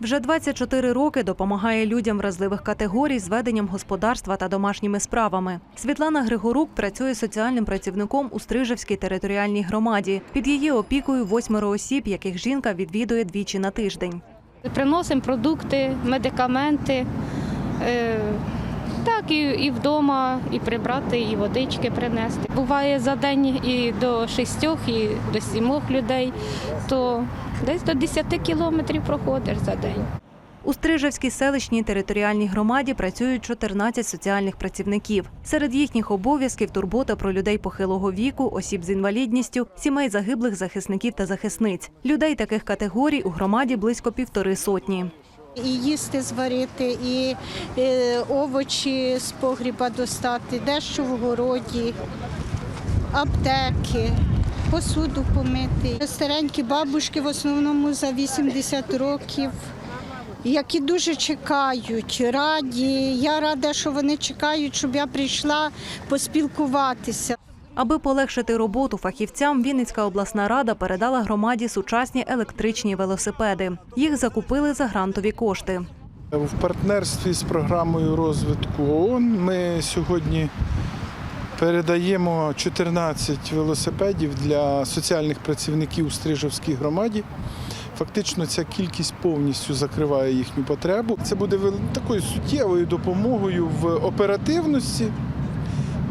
Вже 24 роки допомагає людям вразливих категорій з веденням господарства та домашніми справами. Світлана Григорук працює соціальним працівником у Стрижевській територіальній громаді. Під її опікою восьмеро осіб, яких жінка відвідує двічі на тиждень. Приносимо продукти, медикаменти. Е, так, і, і вдома, і прибрати, і водички принести. Буває за день і до шістьох, і до сімох людей, то десь до 10 кілометрів проходиш за день. У Стрижевській селищній територіальній громаді працюють 14 соціальних працівників. Серед їхніх обов'язків турбота про людей похилого віку, осіб з інвалідністю, сімей загиблих захисників та захисниць. Людей таких категорій у громаді близько півтори сотні. І їсти зварити, і е, овочі з погріба достати, дещо в городі, аптеки, посуду помити. Старенькі бабушки в основному за 80 років, які дуже чекають, раді. Я рада, що вони чекають, щоб я прийшла поспілкуватися. Аби полегшити роботу фахівцям, Вінницька обласна рада передала громаді сучасні електричні велосипеди. Їх закупили за грантові кошти. В партнерстві з програмою розвитку ООН ми сьогодні передаємо 14 велосипедів для соціальних працівників у Стрижовській громаді. Фактично ця кількість повністю закриває їхню потребу. Це буде такою суттєвою допомогою в оперативності.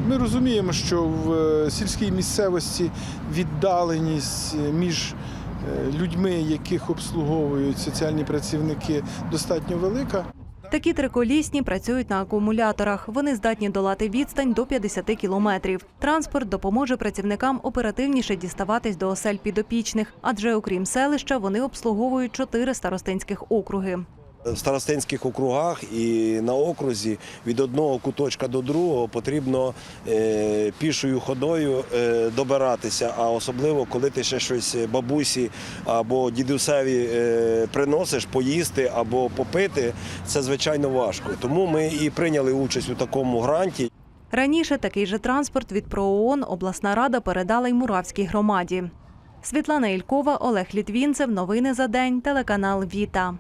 Ми розуміємо, що в е, сільській місцевості віддаленість е, між е, людьми, яких обслуговують соціальні працівники, достатньо велика. Такі триколісні працюють на акумуляторах. Вони здатні долати відстань до 50 кілометрів. Транспорт допоможе працівникам оперативніше діставатись до осель підопічних, адже окрім селища вони обслуговують чотири старостинських округи. В старостинських округах і на окрузі від одного куточка до другого потрібно е, пішою ходою е, добиратися. А особливо, коли ти ще щось бабусі або дідусеві е, приносиш поїсти або попити, це звичайно важко. Тому ми і прийняли участь у такому гранті. Раніше такий же транспорт від ПРООН обласна рада передала й Муравській громаді. Світлана Ількова, Олег Літвінцев. Новини за день. Телеканал Віта.